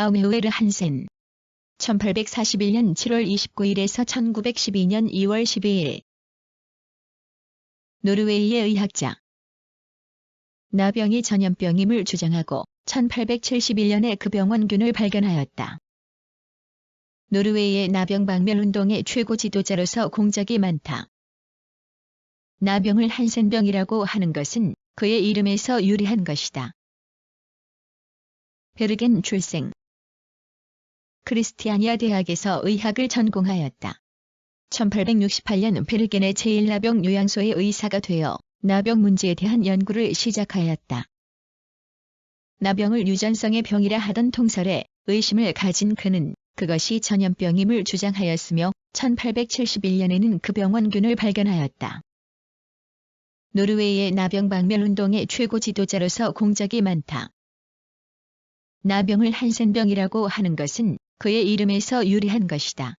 아우메우에르 한센 1841년 7월 29일에서 1912년 2월 12일 노르웨이의 의학자 나병이 전염병임을 주장하고 1871년에 그 병원균을 발견하였다. 노르웨이의 나병 박멸 운동의 최고 지도자로서 공적이 많다. 나병을 한센병이라고 하는 것은 그의 이름에서 유래한 것이다. 베르겐 출생 크리스티아니아 대학에서 의학을 전공하였다. 1868년 베르겐의 제1나병 요양소의 의사가 되어 나병 문제에 대한 연구를 시작하였다. 나병을 유전성의 병이라 하던 통설에 의심을 가진 그는 그것이 전염병임을 주장하였으며 1871년에는 그 병원균을 발견하였다. 노르웨이의 나병 박멸 운동의 최고 지도자로서 공적이 많다. 나병을 한센병이라고 하는 것은 그의 이름에서 유래한 것이다.